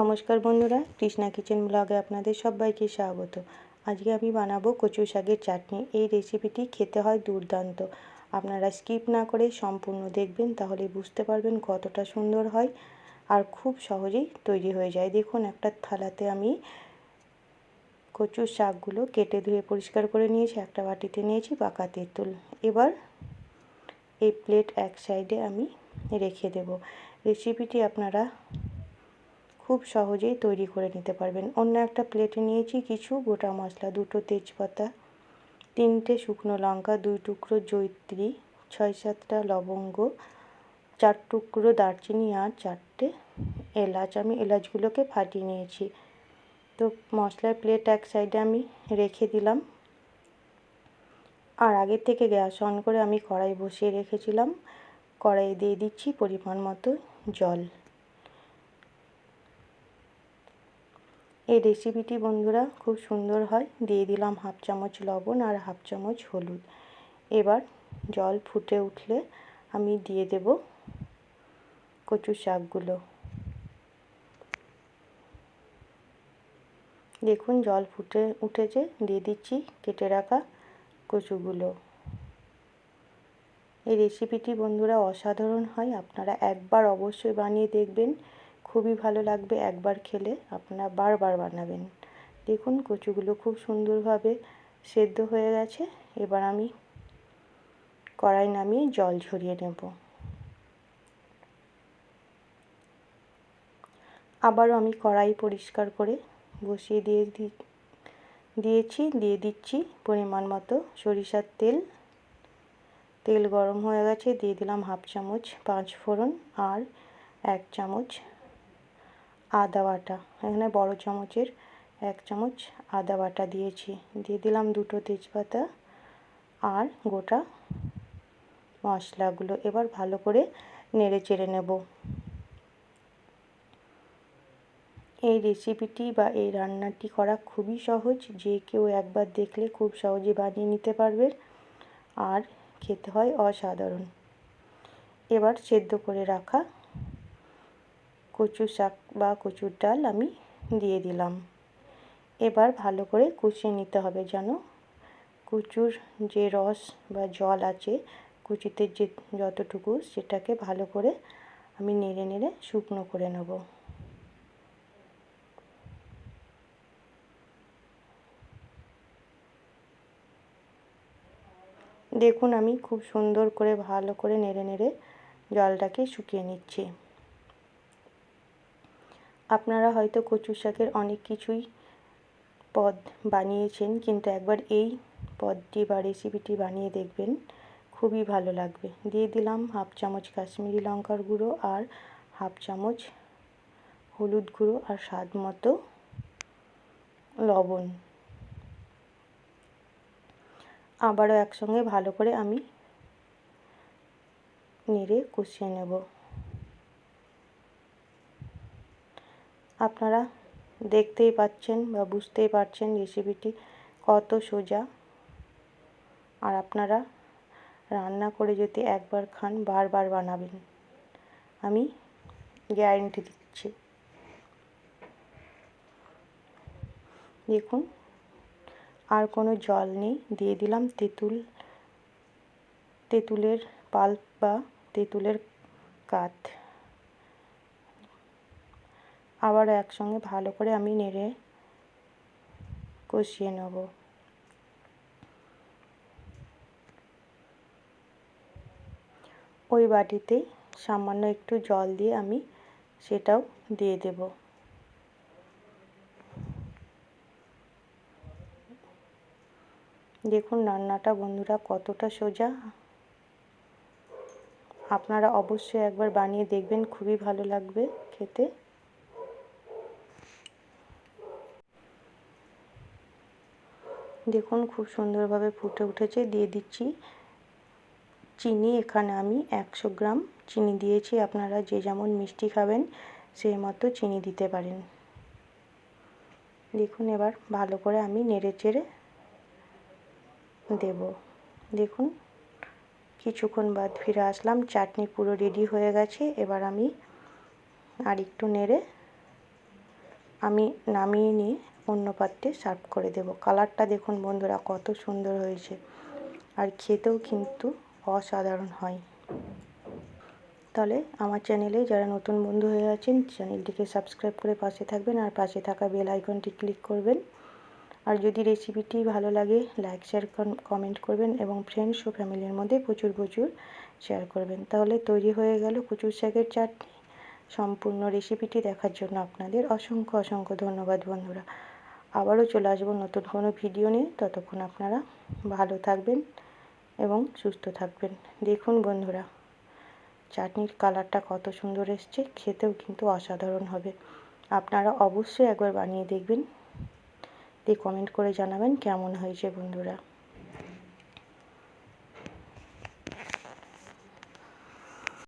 নমস্কার বন্ধুরা কৃষ্ণা কিচেন ব্লগে আপনাদের সবাইকে স্বাগত। আজকে আমি বানাবো কচু শাকের চাটনি। এই রেসিপিটি খেতে হয় দুর্দান্ত। আপনারা স্কিপ না করে সম্পূর্ণ দেখবেন, তাহলে বুঝতে পারবেন কতটা সুন্দর হয় আর খুব সহজেই তৈরি হয়ে যায়। দেখুন, একটা থালাতে আমি কচুর শাকগুলো কেটে ধুয়ে পরিষ্কার করে নিয়েছি, একটা বাটিতে নিয়েছি পাকা তেঁতুল। এবার এই প্লেট এক সাইডে আমি রেখে দেব। রেসিপিটি আপনারা খুব সহজেই তৈরি করে নিতে পারবেন। অন্য একটা প্লেটে নিয়েছি কিছু, গোটা মশলা, দুটো তেজপাতা, তিনটে শুকনো লঙ্কা, দুই টুকরো জৈত্রী ছয় সাতটা লবঙ্গ, চার টুকরো দারচিনি আর চারটে এলাচ। আমি এলাচগুলোকে ফাটিয়ে নিয়েছি। তো মশলার প্লেট এক সাইডে আমি রেখে দিলাম। আর আগের থেকে গ্যাস অন করে আমি কড়াই বসিয়ে রেখেছিলাম। কড়াইয়ে দিয়ে দিচ্ছি পরিমাণ মতো জল। এই রেসিপিটি বন্ধুরা খুব সুন্দর হয়। দিয়ে দিলাম হাফ চামচ লবণ আর হাফ চামচ হলুদ। এবার জল ফুটে উঠলে আমি দিয়ে দেব কচু শাকগুলো। দেখুন জল ফুটে উঠেছে, দিয়ে দিচ্ছি কেটে রাখা কচুগুলো। এই রেসিপিটি বন্ধুরা অসাধারণ হয়, আপনারা একবার অবশ্যই বানিয়ে দেখবেন। খুবই ভালো লাগবে একবার খেলে, আপনারা বারবার বানাবেন। দেখুন কচুগুলো খুব সুন্দরভাবে সেদ্ধ হয়ে গেছে, এবার আমি কড়াই নামিয়ে জল ঝরিয়ে নেব। আবারও আমি কড়াই পরিষ্কার করে বসিয়ে দিয়ে দি, দিয়েছি, দিয়ে দিচ্ছি পরিমাণ মতো সরিষার তেল। তেল গরম হয়ে গেছে, দিয়ে দিলাম হাফ চামচ পাঁচ ফোড়ন আর এক চামচ আদা বাটা। এখানে বড় চামচের এক চামচ আদা বাটা দিয়েছি। দিয়ে দিলাম দুটো তেজপাতা আর গোটা মশলাগুলো। এবার ভালো করে নেড়ে চেড়ে নেব। এই রেসিপিটি বা এই রান্নাটি করা খুবই সহজ। যে কেউ একবার দেখলে খুব সহজে বানিয়ে নিতে পারবে আর খেতে হয় অসাধারণ। এবার সেদ্ধ করে রাখা কচু শাক বা কচুর ডাল আমি দিয়ে দিলাম। এবার ভালো করে কষিয়ে নিতে হবে যেন। কচুর যে রস বা জল আছে, কুচিতে যে যতটুকু সেটাকে ভালো করে আমি নেড়ে নেড়ে শুকনো করে নেব। দেখুন আমি খুব সুন্দর করে ভালো করে নেড়ে নেড়ে জলটাকে শুকিয়ে নিচ্ছি। আপনারা হয়তো কচু শাকের অনেক কিছুই পদ বানিয়েছেন, কিন্তু একবার এই পদটি বা রেসিপিটি বানিয়ে দেখবেন, খুবই ভালো লাগবে। দিয়ে দিলাম হাফ চামচ কাশ্মীরি লঙ্কার গুঁড়ো আর হাফ চামচ হলুদ গুঁড়ো আর স্বাদ মতো লবণ। আবারও একসঙ্গে ভালো করে আমি নেড়ে কষিয়ে নেব। আপনারা দেখতেই পাচ্ছেন বা বুঝতেই পারছেন রেসিপিটি কত সোজা। আর আপনারা রান্না করে যদি একবার খান, বারবার বানাবেন। আমি গ্যারেন্টি দিচ্ছি। দেখুন, আর কোনো জল নেই। দিয়ে দিলাম তেঁতুল, তেঁতুলের পাল্প বা তেঁতুলের কাঠ আবার একসঙ্গে ভালো করে আমি নেড়ে কষিয়ে নেব। ওই বাটিতেই সামান্য একটু জল দিয়ে আমি সেটাও দিয়ে দেব। দেখুন রান্নাটা বন্ধুরা কতটা সোজা। আপনারা অবশ্যই একবার বানিয়ে দেখবেন, খুবই ভালো লাগবে খেতে। দেখুন, খুব সুন্দরভাবে ফুটে উঠেছে। দিয়ে দিচ্ছি চিনি। এখানে আমি একশো গ্রাম চিনি দিয়েছি। আপনারা যে যেমন মিষ্টি খাবেন, সেই মতো চিনি দিতে পারেন। দেখুন, এবার ভালো করে আমি নেড়ে চেড়ে দেব। দেখুন, কিছুক্ষণ বাদ ফিরে আসলাম। চাটনি পুরো রেডি হয়ে গেছে। এবার আমি আর একটু নেড়ে আমি নামিয়ে নিয়ে অন্য পাত্রে সার্ভ করে দেব। কালারটা দেখুন বন্ধুরা, কত সুন্দর হয়েছে। আর খেতেও কিন্তু অসাধারণ হয়। তাহলে আমার চ্যানেলে যারা নতুন বন্ধু হয়ে আছেন, চ্যানেলটিকে সাবস্ক্রাইব করে পাশে থাকবেন আর পাশে থাকা বেল আইকনটি ক্লিক করবেন। আর যদি রেসিপিটি ভালো লাগে, লাইক, শেয়ার কমেন্ট করবেন এবং ফ্রেন্ডস ও ফ্যামিলির মধ্যে প্রচুর প্রচুর শেয়ার করবেন। তাহলে তৈরি হয়ে গেল কচুর শাকের চাটনি। সম্পূর্ণ রেসিপিটি দেখার জন্য আপনাদের অসংখ্য অসংখ্য ধন্যবাদ বন্ধুরা। আবারও চলে আসব নতুন কোনো ভিডিও নিয়ে। ততক্ষণ আপনারা ভালো থাকবেন এবং সুস্থ থাকবেন। দেখুন বন্ধুরা, চাটনির কালারটা কত সুন্দর এসছে, খেতেও কিন্তু অসাধারণ হবে। আপনারা অবশ্যই একবার বানিয়ে দেখবেন। দিয়ে কমেন্ট করে জানাবেন কেমন হয়েছে বন্ধুরা।